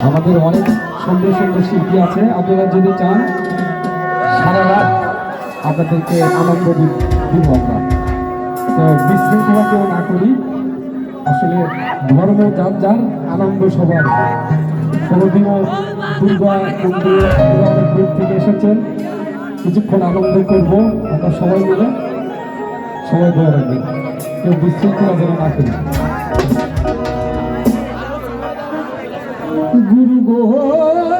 আমাদের অনেক সুন্দর সুন্দর শিল্পী আছে। আপনারা যদি চান, সারা রাত আপনাদেরকে আনন্দ দিব আমরা। তো বিশৃঙ্খলা কেউ না করি। আসলে ধর্ম যার যার আনন্দ সবার। কোনোদিনও দুর্গা মন্দিরে দূর থেকে এসেছেন। কিছুক্ষণ আনন্দ করব আমরা সবাই মিলে। সবাই দোয়া রাখবেন। কেউ বিশৃঙ্খলা যেন না করি। গুরু গো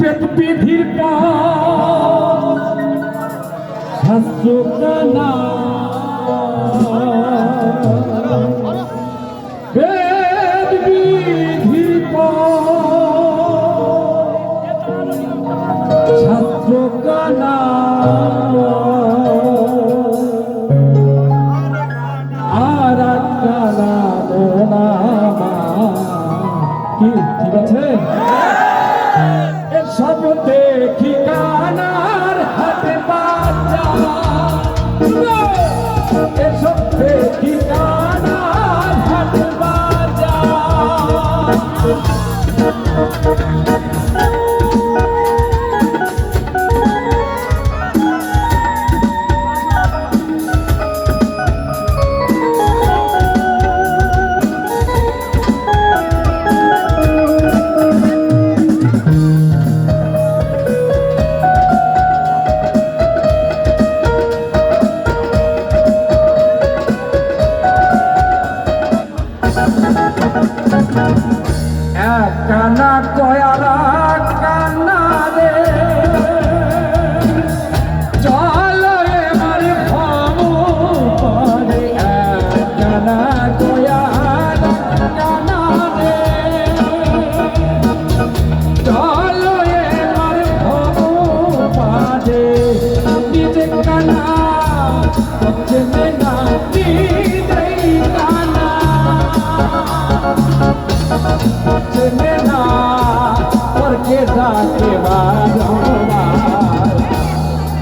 পথ শাস্ত্র জানা। বেদ বিধির শাস্ত্র জানা। আর কানা কি ঠিক আছে? কানা কয়ারা কান্না রে।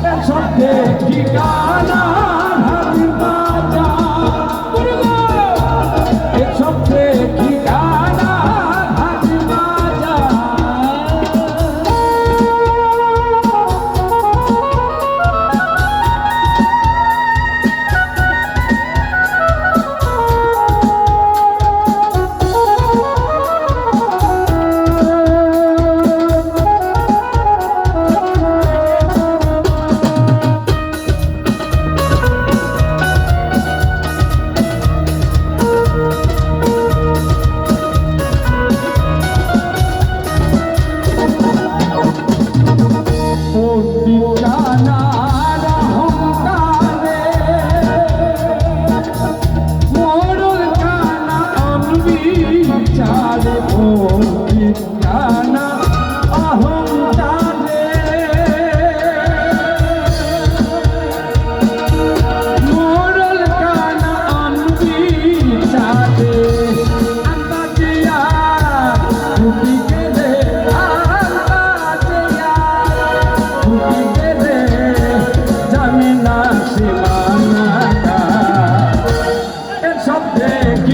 É só Gana, Gana, Gana, Oh, no.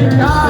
Tonight.